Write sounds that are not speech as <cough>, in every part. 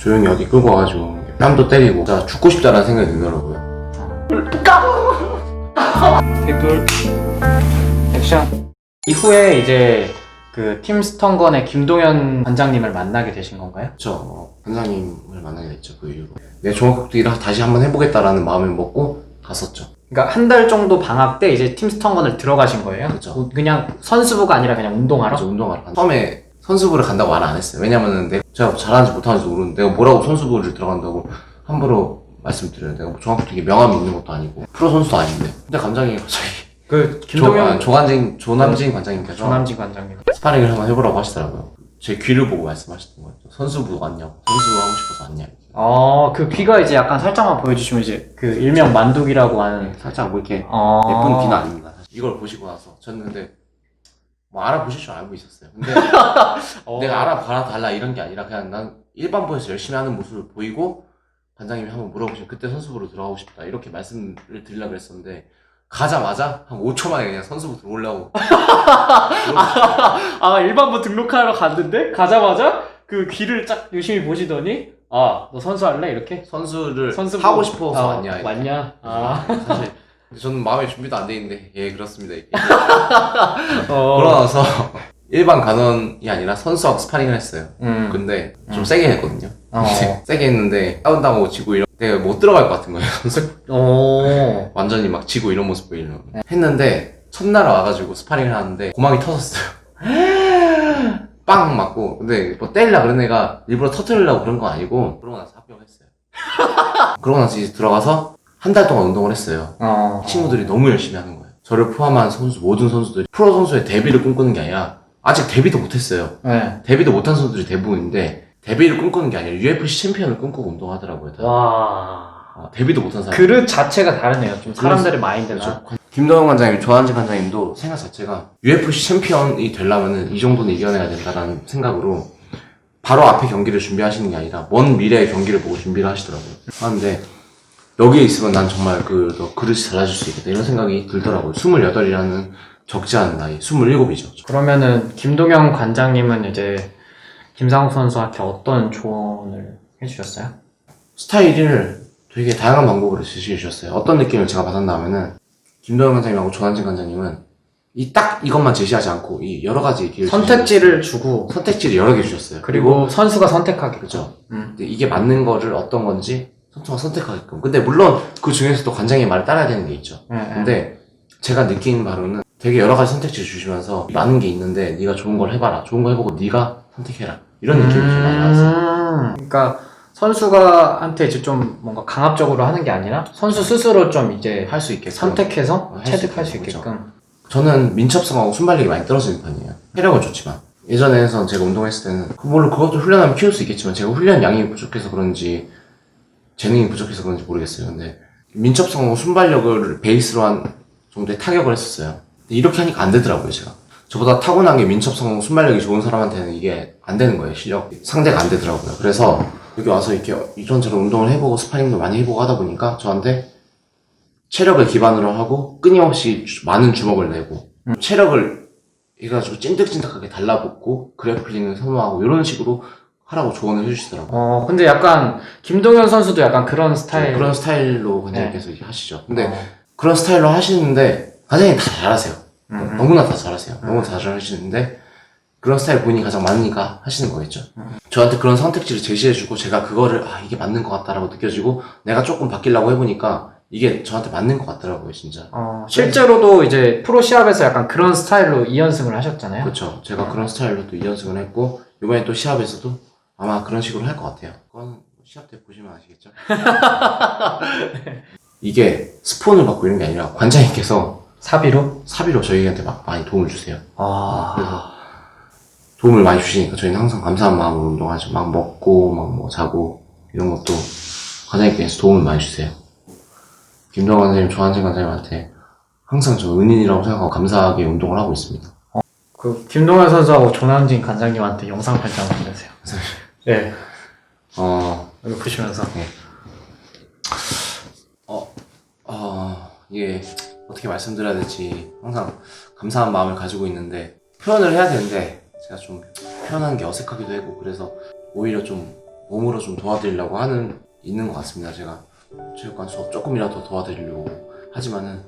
조용히 어디 끌고 와가지고 뺨도 때리고 진짜 죽고 싶다라는 생각이 들더라고요. 댓글 액션 이후에 이제 그 팀 스턴건의 김동현 관장님을 만나게 되신 건가요? 저 어, 관장님을 만나게 됐죠 그 이후로. 내 종합격투기를 다시 한번 해보겠다라는 마음을 먹고 갔었죠. 그러니까 한 달 정도 방학 때 이제 팀 스턴건을 들어가신 거예요? 그쵸. 그냥 선수부가 아니라 그냥 운동하러? 그래서 운동하러 간 처음에 선수부를 간다고 말안 했어요. 왜냐면은 내가 제가 잘하는지 못하는지 모르는데 내가 뭐라고 선수부를 들어간다고 함부로 말씀드려요. 내가 뭐 종합격투기 명함이 있는 것도 아니고 프로 선수도 아닌데. 근데 감장이 갑자기 그 조, 김동현 아, 조관진 조남진 관장님께서 조남진 관장님 스파링을 한번 해보라고 하시더라고요. 제 귀를 보고 말씀하셨던 거죠. 선수부 왔냐고. 선수 하고 싶어서 왔냐. 어, 그 귀가 이제 약간 살짝만 보여주시면 이제 그 일명 만두기라고 하는 살짝 뭐 이렇게 어... 예쁜 귀는 아닙니다. 사실. 이걸 보시고 나서 저는 근데 뭐 알아보실 줄 알고 있었어요. 근데 <laughs> 어. 내가 알아봐라 달라 이런 게 아니라 그냥 난 일반부에서 열심히 하는 모습을 보이고 관장님이 한번 물어보시면 그때 선수부로 들어가고 싶다 이렇게 말씀을 드리려고 했었는데 가자마자 한 5초 만에 그냥 선수부 들어오려고 <laughs> 아 일반부 등록하러 갔는데 가자마자 그 귀를 쫙 열심히 보시더니 아 너 선수 할래 이렇게 선수를 선수부 하고 싶어서 아, 왔냐 이렇게. 왔냐 아 사실 저는 마음의 준비도 안 돼 있는데 예 그렇습니다 이렇게 <laughs> 어. 그러고 나서 <laughs> 일반 간원이 아니라 선수하고 스파링을 했어요 음. 근데 좀 음. 세게 했거든요 어. <laughs> 세게 했는데 다운당하고 지고 이런 내가 못 들어갈 것 같은 거예요 선수 어. 완전히 막 지고 이런 모습 보이려고 했는데 첫날 와가지고 스파링을 하는데 고막이 터졌어요 빵 맞고 근데 뭐 때리려 그런 애가 일부러 터트리려고 그런 건 아니고 그러고 나서 합격했어요 그러고 나서 이제 들어가서 한 달 동안 운동을 했어요 어. 친구들이 너무 열심히 하는 거예요 저를 포함한 선수 모든 선수들이 프로 선수의 데뷔를 꿈꾸는 게 아니라 아직 데뷔도 못했어요 네. 데뷔도 못한 선수들이 대부분인데 데뷔를 꿈꾸는 게 아니라 UFC 챔피언을 꿈꾸고 운동하더라고요 다. 와. 어, 데뷔도 못한 사람 그릇 자체가 다르네요. 좀 사람들의 마인드가. 그렇죠. 김동현 관장님, 조한진 관장님도 생각 자체가 UFC 챔피언이 되려면은 이 정도는 이겨내야 된다라는 생각으로 바로 앞에 경기를 준비하시는 게 아니라 먼 미래의 경기를 보고 준비를 하시더라고요. 하는데 여기에 있으면 난 정말 그 너 그릇이 달라질 수 있겠다 이런 생각이 들더라고요. 28이라는 적지 않은 나이, 27이죠. 그러면은 김동현 관장님은 이제 김상욱 선수한테 어떤 조언을 해주셨어요? 스타일을 되게 다양한 방법으로 제시해 주셨어요. 어떤 느낌을 제가 받았나 하면은 김동현 관장님하고 조한진 관장님은 이 딱 이것만 제시하지 않고 이 여러 가지 길을 선택지를 주고 제시해- 선택지를 여러 개 주셨어요. 그리고 선수가 선택하게 그렇죠. 음. 근데 이게 맞는 거를 어떤 건지 선수가 선택하게끔. 근데 물론 그 중에서도 관장의 말을 따라야 되는 게 있죠. 네, 네. 근데 제가 느낀 바로는 되게 여러 가지 선택지를 주시면서 많은 게 있는데 네가 좋은 걸 해봐라. 좋은 거 해보고 네가 선택해라. 이런 느낌이 좀 많이 나왔어요. 음. 그러니까 선수가 한테 이제 좀 뭔가 강압적으로 하는 게 아니라 선수 스스로 좀 이제 할 수 있게 선택해서 할수 체득할 수 있게끔, 있게끔. 저는 민첩성하고 순발력이 많이 떨어지는 편이에요. 체력은 좋지만. 예전에선 제가 운동했을 때는, 그 물론 그것도 훈련하면 키울 수 있겠지만, 제가 훈련 양이 부족해서 그런지, 재능이 부족해서 그런지 모르겠어요. 근데, 민첩성하고 순발력을 베이스로 한 정도의 타격을 했었어요. 이렇게 하니까 안 되더라고요, 제가. 저보다 타고난 게 민첩성하고 순발력이 좋은 사람한테는 이게 안 되는 거예요, 실력. 상대가 안 되더라고요. 그래서, 여기 와서 이렇게 이런저런 운동을 해보고 스파링도 많이 해보고 하다 보니까, 저한테 체력을 기반으로 하고 끊임없이 주- 많은 주먹을 내고 체력을 해가지고 찐득찐득하게 달라붙고 그래플링을 선호하고 이런 식으로 하라고 조언을 해주시더라고요. 어 근데 약간 김동현 선수도 약간 그런 스타일. 그런 스타일로 관장님께서 이렇게 하시죠. 근데 어. 그런 스타일로 하시는데 관장님 다 잘하세요. 음. 너무나 다 잘하세요. 너무 다 잘하시는데 그런 스타일 본인이 가장 맞으니까 하시는 거겠죠. 음. 저한테 그런 선택지를 제시해주고 제가 그거를 아 이게 맞는 것 같다라고 느껴지고 내가 조금 바뀌려고 해보니까 이게 저한테 맞는 것 같더라고요, 진짜. 어, 실제로도 이제 프로 시합에서 약간 그런 스타일로 2연승을 하셨잖아요. 그렇죠. 제가 그런 스타일로 또 2연승을 했고 이번에 또 시합에서도 아마 그런 식으로 할 것 같아요. 그건 시합 때 보시면 아시겠죠. <laughs> 이게 스폰을 받고 이런 게 아니라 관장님께서 사비로? 사비로 저희한테 막 많이 도움을 주세요. 아. 그래서 도움을 많이 주시니까 저희는 항상 감사한 마음으로 운동하죠. 막 먹고 막 뭐 자고 이런 것도 관장님께서 도움을 많이 주세요. 김동환 관장님, 조한진 관장님한테 항상 저 은인이라고 생각하고 감사하게 운동을 하고 있습니다. 그 김동현 선수하고 조남진 관장님한테 영상 한번 보내세요. 네. 어, 여기 보시면서. 어, 이게 어떻게 말씀드려야 될지 항상 감사한 마음을 가지고 있는데 표현을 해야 되는데 제가 좀 표현하는 게 어색하기도 하고 그래서 오히려 좀 몸으로 좀 도와드리려고 하는 있는 것 같습니다. 제가 체육관 수업 조금이라도 도와드리려고 하지만은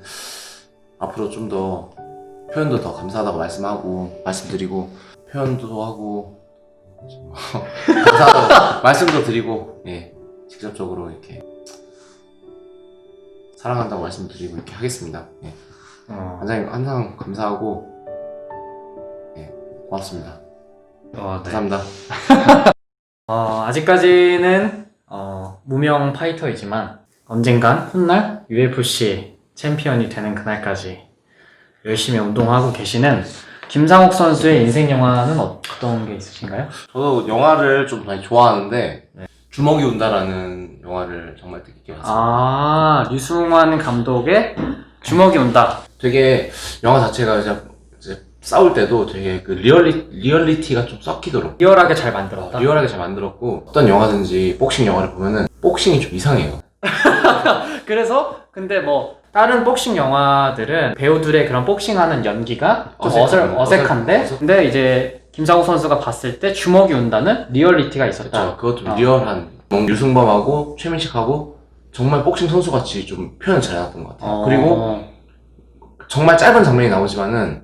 앞으로 좀 더 표현도 더 감사하다고 말씀하고 말씀드리고 표현도 하고 뭐 감사하다고 <laughs> 말씀도 드리고 예 직접적으로 이렇게 사랑한다고 말씀드리고 이렇게 하겠습니다. 예. 어, 항상 항상 감사하고 예 고맙습니다. 어, 네. 감사합니다. <laughs> 어, 아직까지는 어, 무명 파이터이지만 언젠간 훗날 UFC 챔피언이 되는 그날까지 열심히 운동하고 계시는 김상욱 선수의 인생 영화는 어떤 게 있으신가요? 저도 영화를 좀 많이 좋아하는데 주먹이 운다라는 영화를 정말 뜻깊게 봤습니다. 아 류승환 감독의 주먹이 온다. 되게 영화 자체가 이제, 이제 싸울 때도 되게 그 리얼리 리얼리티가 좀 섞이도록 리얼하게 잘 만들었다. 리얼하게 잘 만들었고 어떤 영화든지 복싱 영화를 보면은 복싱이 좀 이상해요. <laughs> 그래서 근데 뭐 다른 복싱 영화들은 배우들의 그런 복싱하는 연기가 좀 어색한, 어색, 어색한데 어색- 근데 이제 김상욱 선수가 봤을 때 주먹이 온다는 리얼리티가 있었다. 그렇죠. 그것도 어. 리얼한 뭐 유승범하고 최민식하고 정말 복싱 선수 같이 좀 표현 잘 해놨던 것 같아요. 어, 그리고 정말 짧은 장면이 나오지만은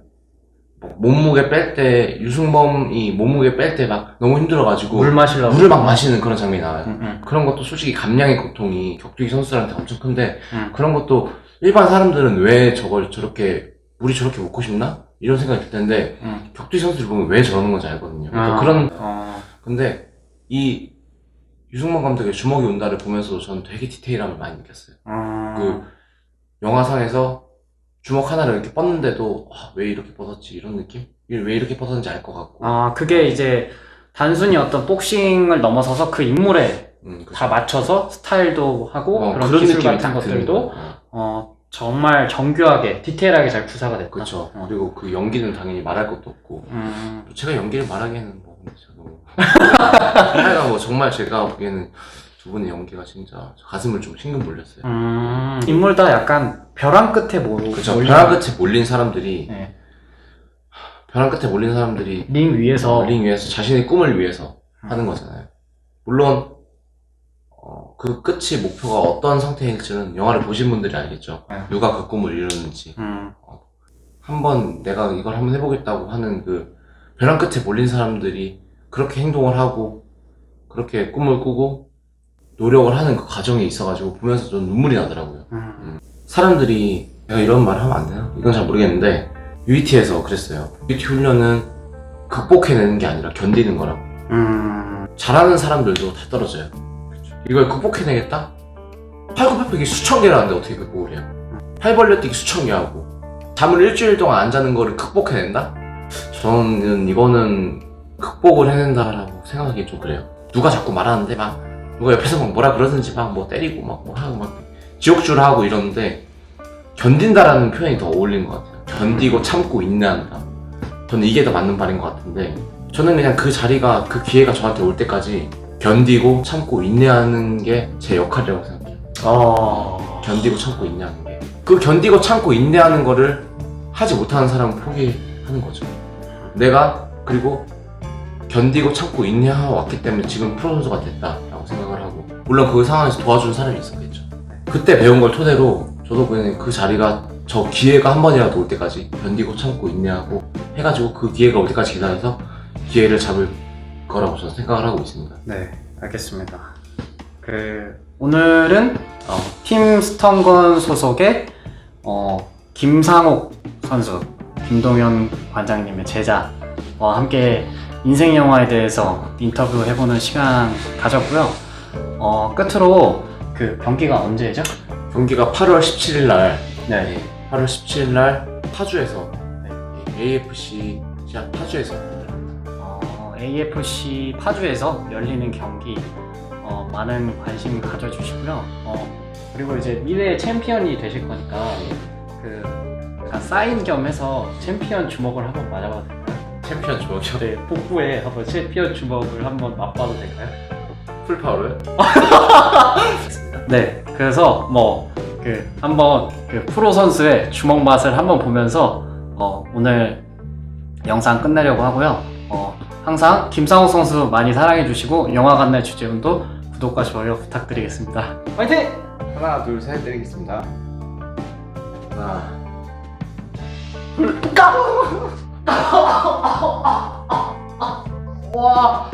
뭐 몸무게 뺄 때 유승범이 몸무게 뺄 때 막 너무 힘들어가지고 물 마시려고 물을 막 마시는 그런 장면이 나와요. 응, 응, 그런 것도 솔직히 감량의 고통이 격투기 선수들한테 엄청 큰데 응. 그런 것도 일반 사람들은 왜 저걸 저렇게 물이 저렇게 먹고 싶나 이런 생각이 들 텐데 응. 격투기 선수들 보면 왜 저러는 건지 알거든요. 그러니까 아, 그런 어, 근데 이 유승만 감독의 주먹이 온다를 보면서도 저는 되게 디테일함을 많이 느꼈어요. 어, 그 영화상에서 주먹 하나를 이렇게 뻗는데도 아, 왜 이렇게 뻗었지 이런 느낌? 왜 이렇게 뻗었는지 알 것 같고. 아 그게 이제 단순히 어떤 복싱을 넘어서서 그 인물에 음, 그쵸. 다 맞춰서 스타일도 하고 어, 그런 기술 느낌이 같은 딱 드는 것들도. 어. 어, 정말 정교하게 디테일하게 잘 구사가 됐다. 그렇죠. 어. 그리고 그 연기는 당연히 말할 것도 없고 음, 제가 연기를 말하기에는 뭐 근데 저도 하여간 뭐 정말 제가 보기에는 두 분의 연기가 진짜 가슴을 좀 싱금 몰렸어요. 음, 인물 다 약간 벼랑 끝에 모르고 그렇죠. 벼랑 끝에 몰린 사람들이 네. 벼랑 끝에 몰린 사람들이 링 위에서 링 위해서 자신의 꿈을 위해서 음. 하는 거잖아요. 물론 어, 그 끝이 목표가 어떤 상태일지는 영화를 보신 분들이 알겠죠. 네. 누가 그 꿈을 이루는지. 음, 한번 내가 이걸 한번 해보겠다고 하는 그 벼랑 끝에 몰린 사람들이 그렇게 행동을 하고 그렇게 꿈을 꾸고 노력을 하는 그 과정이 있어가지고 보면서 좀 눈물이 나더라고요. 음, 사람들이 내가 이런 말 하면 안 되나? 이건 잘 모르겠는데 UET에서 그랬어요. UET 훈련은 극복해내는 게 아니라 견디는 거라고. 음, 잘하는 사람들도 다 떨어져요. 이걸 극복해내겠다? 팔굽혀펴기 수천 개를 하는데 어떻게 극복을 해요? 팔 벌려 뛰기 수천 개 하고 잠을 일주일 동안 안 자는 거를 극복해낸다? 저는 이거는 극복을 해낸다라고 생각하기 좀 그래요. 누가 자꾸 말하는데 막 누가 옆에서 막 뭐라 그러든지 막 뭐 때리고 막 뭐 하고 막 지옥줄 하고 이러는데 견딘다라는 표현이 더 어울리는 것 같아요. 견디고 참고 인내한다. 저는 이게 더 맞는 말인 것 같은데 저는 그냥 그 자리가 그 기회가 저한테 올 때까지 견디고 참고 인내하는 게 제 역할이라고 생각해요. 어, 견디고 참고 인내하는 게. 그 견디고 참고 인내하는 거를 하지 못하는 사람은 포기하는 거죠. 내가 그리고 견디고 참고 인내하고 왔기 때문에 지금 프로 선수가 됐다라고 생각을 하고 물론 그 상황에서 도와준 사람이 있었겠죠. 그때 배운 걸 토대로 저도 그냥 그 자리가 저 기회가 한 번이라도 올 때까지 견디고 참고 인내하고 해가지고 그 기회가 올 때까지 기다려서 기회를 잡을 거라고 저는 생각을 하고 있습니다. 네, 알겠습니다. 그 오늘은 어, 팀 스턴건 소속의 어, 김상옥 선수, 김동현 관장님의 제자와 함께 인생 영화에 대해서 인터뷰 해보는 시간 가졌고요. 어, 끝으로 그 경기가 언제죠? 경기가 8월 17일 날 네. 8월 17일 날 파주에서 네, AFC 시합 파주에서 어, AFC 파주에서 열리는 경기 어, 많은 관심 가져주시고요. 어, 그리고 이제 미래의 챔피언이 되실 거니까 그 약간 사인 겸 해서 챔피언 주먹을 한번 맞아봐도 될까요? 챔피언 주먹이요. 네, 복부에 한번 챔피언 주먹을 한번 맛봐도 될까요? 풀파워를 <laughs> 네, 그래서 뭐 그 한번 그 프로 선수의 주먹 맛을 한번 보면서 어, 오늘 영상 끝내려고 하고요. 어, 항상 김상욱 선수 많이 사랑해 주시고 영화관 내 주제운도 구독과 좋아요 부탁드리겠습니다. 화이팅! 하나 둘셋 때리겠습니다 하나 와